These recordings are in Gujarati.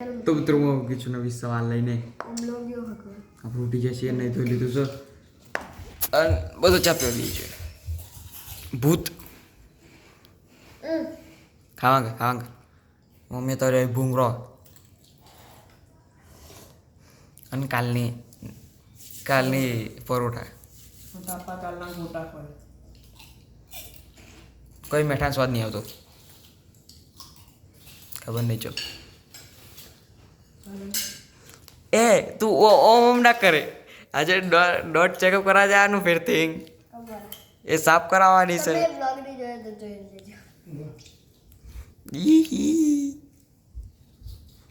તો મિત્રો, હું આવી છું નવી સવાલ લઈને. આપણું ઉઠી જશે નહીં ધોઈ લીધું છે. અને બધું ચાપ્યો દઈએ છે ભૂત. ખાવાંગે ખાવા મમ્મી તો રે ભૂંગરો અને કાલની કાલની પરોઠા. કોઈ મેઠાનો સ્વાદ નહીં આવતો. ખબર નહીં ચલ એ તું ઓ ઓમ ના કરે. આજે ડોટ ચેકઅપ કરા જવાનું ફેર થિંગ એ સાફ કરાવવાની છે.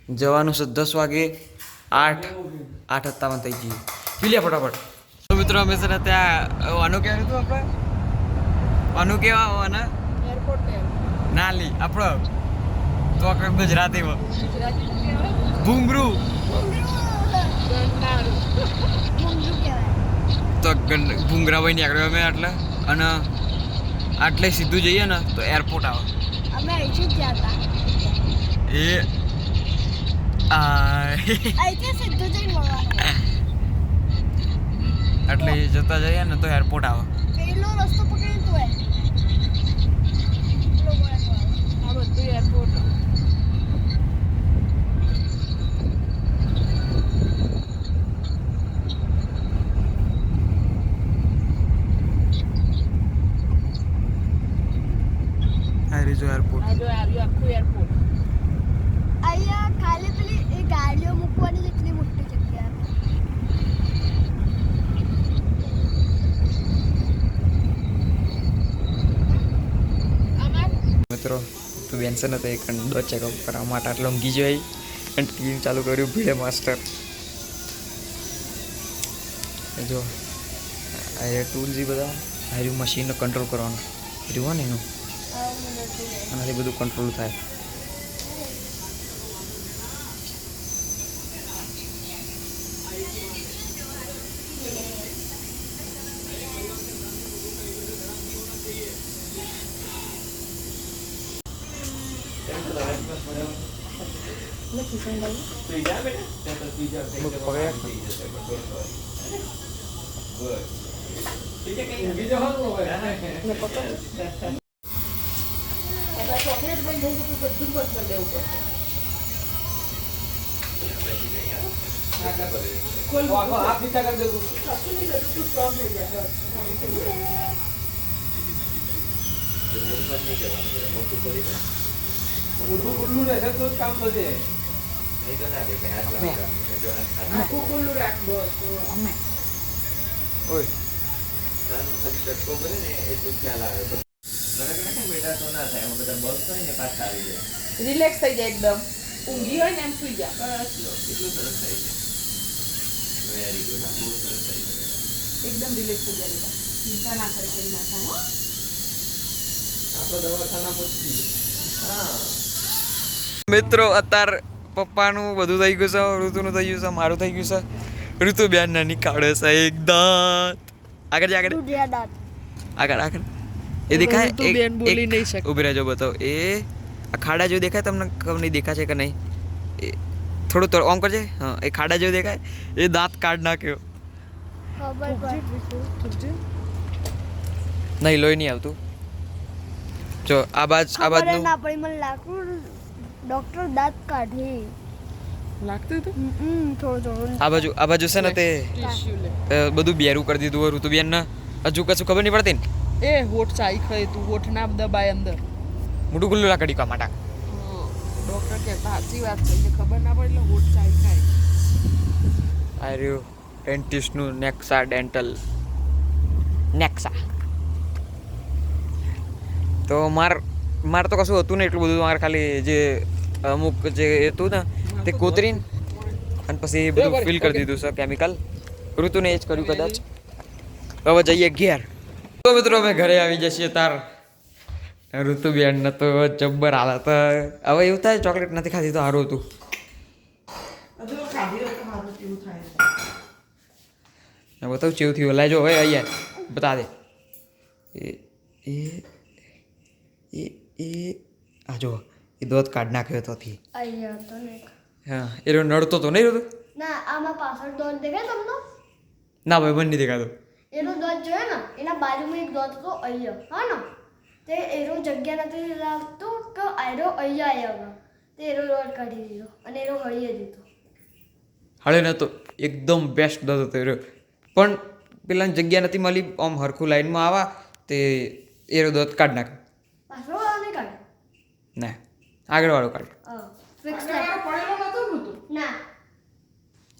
જવાનું છે દસ વાગે. આઠ આઠ સત્તાવન થઈ ગયું. પી ફટાફટ. તો મિત્રો અમે છે ને ત્યાં આનું કહેવાય હતું આપણે? આનું કેવા આવવાના? એરપોર્ટ પે ના લી આપણો. તો ગુજરાતીમાં. ગુજરાતી ભૂંગરું તો ગંડ- ભૂંગરા ભાઈ નીકળ્યો અમે એટલે અને આટલે સીધું જઈએ ને તો એરપોર્ટ આવે. અમે અહીંથી ગયા હતા. એ આ સીધું જઈને એટલે જતા જઈએ ને તો એરપોર્ટ આવે. પેલો રસ્તો પકડીને તું એ પેલો ગોળા ગોળા. આ બધું એરપોર્ટ આ રીજો એરપોર્ટ આ જો આવ્યું આખું એરપોર્ટ અહીંયા ખાલી પેલી એ ગાડીઓ મૂકવાની જેટલી મોટી જગ્યા આમાં મિત્રો તું બેન છે ને તો એક દો ચેકઅપ કરવા માટે આટલો ઊંઘી જોઈ અને ટીવી ચાલુ કર્યું ભીડે માસ્ટર. જો આ એ ટૂલ જે બધા આ મશીનને કંટ્રોલ કરવાનું. રહ્યું હોય ને એનું. આનાથી બધું કંટ્રોલ થાય. ચોકલેટ બંધ થઈ ગયું બધું બંધ કરી દેવું પડશે ખોલ હાથ નીચે કરી દે તું કશું નહીં થતું તું સ્ટ્રોંગ થઈ જાય બસ મોટું ખુલ્લું રહેશે તો જ કામ થશે આખું ખુલ્લું રાખ બસ ઓય. રિલેક્સ થઈ જાય એકદમ. ઊંઘી હોય ને એમ સુઈ જા. બસ એકદમ રિલેક્સ થઈ જાય ચિંતા ના કરે કરી ના હો આપણે દવાખાના પહોંચી મિત્રો અત્યારે પપ્પાનું બધું થઈ ગયું છે ઋતુનું થઈ ગયું છે મારું થઈ ગયું છે. ઋતુ બેન નાની કાઢે છે એકદમ આગળ જા આગળ. દાંત. આગળ આગળ. એ દેખાય એક બેન બોલી નહીં શકે. ઊભી રહેજો બતાવો એ આ ખાડા જેવું દેખાય તમને ખબર નહીં દેખાશે કે નહીં. એ થોડું તો ઓમ કરજે. હા એ ખાડા જેવું દેખાય. એ દાંત કાઢ નાખ્યો. ખબર નહીં લોહી નહીં આવતું. જો આ બાજ આ બાજનું બાજનું ના ડોક્ટર દાંત કાઢી. લાગતું હતું? થોડું થોડું. આ બાજુ આ બાજુ છે ને તે બધું બેરું કરી દીધું હોય ઋતુબેન ને હજુ કશું ખબર નહીં પડતી ને? એ હોઠ ચાઈ ખાય તું હોઠ ના દબાય અંદર. મોટું ખુલ્લું લાકડી કા માટે ડોક્ટર કહેતા સાચી વાત છે એટલે ખબર ના પડે એટલે હોઠ ચાઈ ખાય. આ રહ્યું ડેન્ટિસ્ટનું નેક્સા ડેન્ટલ. નેક્સા. તો માર માર તો કશું હતું ને એટલું બધું મારે ખાલી જે અમુક જે હતું ને તે કોતરીને અને પછી બધું ફિલ કરી દીધું છે કેમિકલ ઋતુને એ જ કર્યું કદાચ. હવે જઈએ ઘેર. તો મિત્રો અમે ઘરે આવી જઈએ તાર. ઋતુબેન ને તો જબ્બર હાલત હવે એવું થાય ચોકલેટ નથી ખાધી તો સારું હતું. બતાવું ચેવું થયું. લાજો હવે અહીંયા. બતા દે. એ એ એ આ જો. એ દોત કાઢ નાખ્યો તો થી હા એનો નડતો તો નહીં રહ્યો ના આમાં પાછળ દોત દેખાય તમને? ના ભાઈ બંને દેખાતો એનો દોત જોયો ને એના બાજુમાં એક દોત હતો અહીંયા. હા ને? તે એરો જગ્યા નથી રાખતો કે આયરો અહીંયા આવ્યો તે એરો દોત કાઢી દીધો અને એરો હળીએ દીધો. હળે નહોતો એકદમ બેસ્ટ દોત હતો એરો પણ પેલાની જગ્યા નથી મળી આમ હરખું લાઈનમાં આવા તે એરો દોત કાઢ નાખ ના. આગળ વાળો કાઢે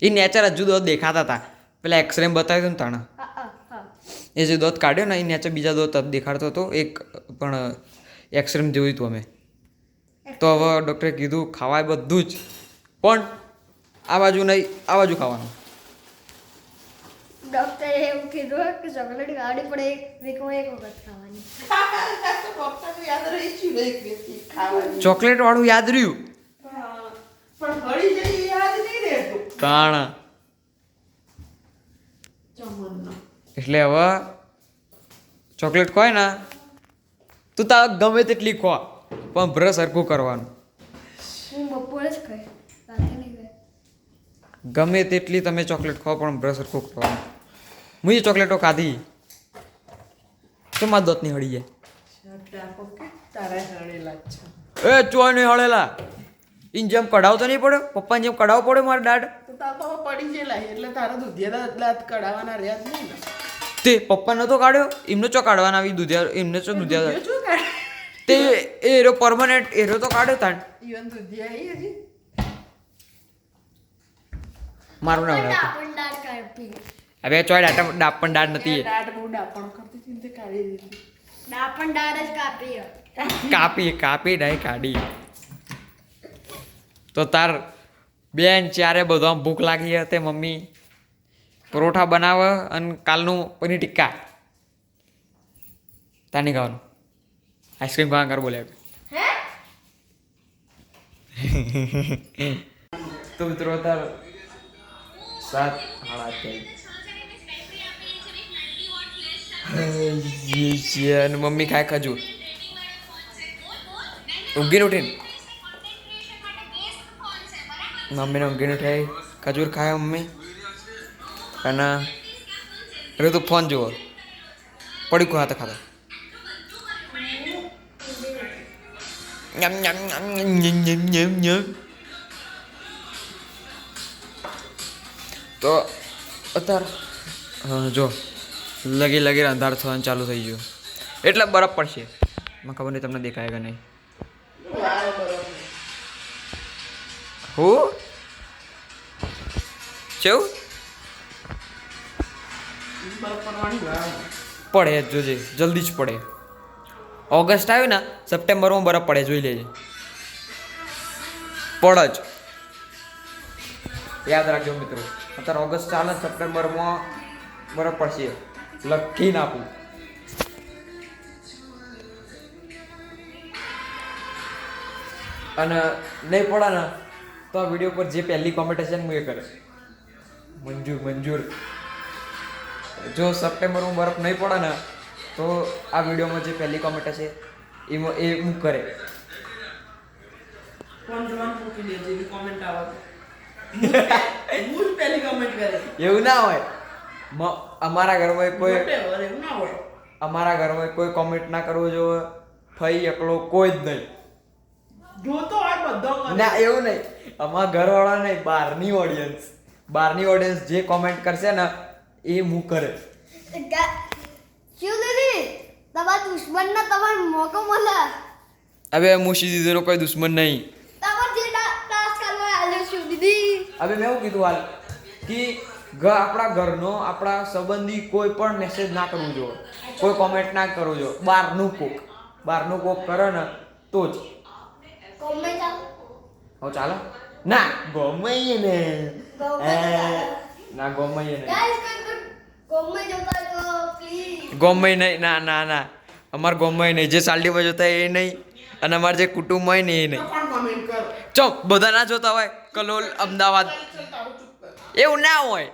એ નેચર હજુ દોત દેખાતા હતા પેલા એક્સરે બતાવ્યું હતું ને તાણા? એ જે દોત કાઢ્યો ને એ નેચર બીજા દોત દેખાડતો હતો. એક પણ એક્સરે જોયું હતું અમે. તો હવે ડૉક્ટરે કીધું ખાવાય બધું જ. પણ આ બાજુ નહીં આ બાજુ ખાવાનું. ડોક્ટરે એવું કીધું કે ચોકલેટ ગાડી પડે એક વીકમાં એક વખત ખાવાની. તો ખાવાની. ચોકલેટ વાળું યાદ રહ્યું. પણ હળી જઈ યાદ નહીં રહેતું. તાણા. એટલે હવે ચોકલેટ ખોય ને તું તાર ગમે તેટલી ખો પણ બ્રશ સરખું કરવાનું. બપોરે જ ગમે તેટલી તમે ચોકલેટ ખો પણ બ્રશ સરખું કરવાનું. હું એ ચોકલેટો ખાધી તો મારા દોતની હળી જાય. એ ચોય નહીં હળેલા. ઇન જેમ કઢાવતો નહીં પડ્યો પપ્પાને જેમ કઢાવવો પડે મારે હવે પડી ગયેલા એટલે તારા દુધિયા દાંત કઢાવવાના રહ્યા જ નહીં ને. તે પપ્પા નતો કાઢ્યો એમને ચો કાઢવાના આવી દુધિયા એમને ચો દુધિયા તે એરો પરમાનન્ટ એરો તો કાઢ્યો તાણ. ઈવન દુધિયા હજી? મારું નામ હવે ચોય ડાટા ડાપણ દાઢ નથી. એ. બહુ ડાપણ કરતી હતી તે કાઢી દીધી. દાપણ દાળ જ કાપી. કાપી કાપી નહીં કાઢી. તો તાર બેન ચારે બધો આમ ભૂખ લાગી હતી મમ્મી. પરોઠા બનાવે અને કાલનું પનીર ટિક્કા. તાની ખાવાનું. આઈસ્ક્રીમ ખાવા કર બોલે તો મિત્રો તાર સાત હાડા થઈ. અને મમ્મી ખાય ખજૂર. ઊંઘીને ઉઠીને. મમ્મીને ઊંઘીને ઉઠાય. ખજૂર ખાય મમ્મી. અને એટલે તું ફોન જુઓ. પડી ખાતા ખાતા nhâm nhâm nhâm nhâm nhâm nhâm તો અત્યારે જો લગી લગી અંધાર થવાનું ચાલુ થઈ ગયું. એટલે બરફ પડશે. મને ખબર નહીં તમને દેખાય કે નહીં. હું? કેવું પડે જોજે, જલ્દી જ પડે. ઓગસ્ટ આવ્યું ને, સપ્ટેમ્બરમાં બરફ પડે, જોઈ લેજે. પડ જ. યાદ રાખજો મિત્રો, અત્યારે ઓગસ્ટ ચાલે સપ્ટેમ્બરમાં બરફ પડશે. લખીને આપું. અને નહીં પડે ને તો આ વીડિયો પર જે પહેલી કોમેન્ટ હશે ને હું એ કરે મંજૂર મંજૂર. જો સપ્ટેમ્બરમાં બરફ નહીં પડે ને તો આ વિડીયોમાં જે પહેલી કોમેન્ટ હશે એમાં એ હું કરે. કોમેન્ટ આવે. એવું ના હોય. અમારા ઘરમાં કોઈ અમારા ઘરમાં કોઈ કોમેન્ટ ના કરવો જોઈએ. ફઈ એકલો કોઈ જ નહીં. જોતો હોય બધો ના એવું નહીં. અમારા ઘરવાળા નહીં બહારની ઓડિયન્સ બહારની ઓડિયન્સ જે કોમેન્ટ કરશે ને એ હું કરે. શું દીદી? તમારા દુશ્મન ના તમારો મોકો મળે? હવે મુશી દીદીનો કોઈ દુશ્મન નહીં. તમારે જે ટાસ્ક કરવા આલ્યો શું દીદી. હવે મેં એવું કીધું હાલ કે આપણા ઘરનો આપણા સંબંધી કોઈ પણ મેસેજ ના કરવું જોઈએ. કોઈ કોમેન્ટ ના કરવું જોઈએ. બહારનું કોક. બહારનું કોક કરે ને તો જ. કોમેન્ટ હવે ચાલો? ના ગમે ને ના ગમે નહીં. ગાઈસ કોઈ કોમે જોતા હોય તો પ્લીઝ ગમે નહીં. ના ના ના. અમાર ગમે નહીં. જે સાલડીમાં જોતા એ નહીં. અને અમારે જે કુટુંબ હોય ને એ નહીં. ચો બધા ના જોતા હોય. કલોલ અમદાવાદ. એવું ના હોય.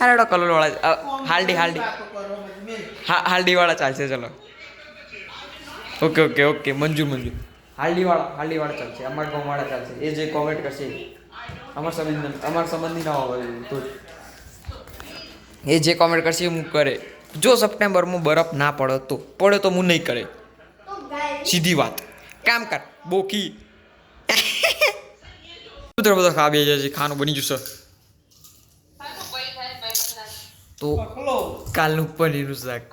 હારડો કલર વાળા હાલડી હાલડી. હા હાલડી વાળા ચાલશે, ચલો. Okay okay okay, Manju Manju. હાલડી વાળા હાલડી વાળા ચાલશે, અમાર ગામ વાળા ચાલશે. એ જે કોમેન્ટ કરશે, અમાર સંબંધ, અમારા સંબંધી ના હોય, તો એ જે કોમેન્ટ કરશે હું કરે. જો સપ્ટેમ્બરમાં બરફ ના પડે, તો પડે તો હું નહીં કરે. સીધી વાત. કામ કર, બોકી. કૂતરો બધો ખા બે જાય છે ખાનું બની જશે? તો કાલનું પનીરનું શાક.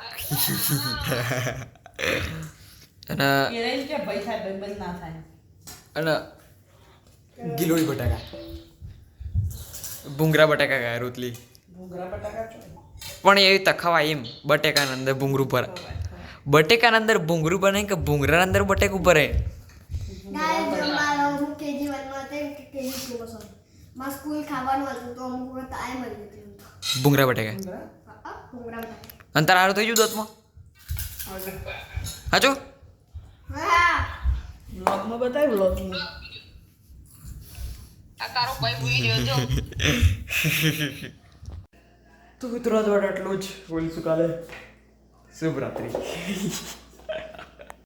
અને અને ગિલોડી બટાકા. ભૂંગરા બટાકા ખાય રોટલી. પણ એવી તખાવા એમ બટેકાના અંદર ભૂંગરું ભરે. બટેકાના અંદર ભૂંગરું બને કે ભૂંગરાના અંદર બટેકું ભરે? ગાય જમવા હું કેજી વનમાં હતી કે કેજી ટુમાં સોરી માં સ્કૂલ ખાવાનું હતું તો અમુક ટાઈમ મળી. ભૂંગરા બટેકા. અંતર હારું થઈ ગયું દોતમાં? હાચું? હા. વ્લોગમાં બતાય વ્લોગમાં. તો મિત્રો આટલું જ. બોલીશું કાલે? શુભરાત્રી.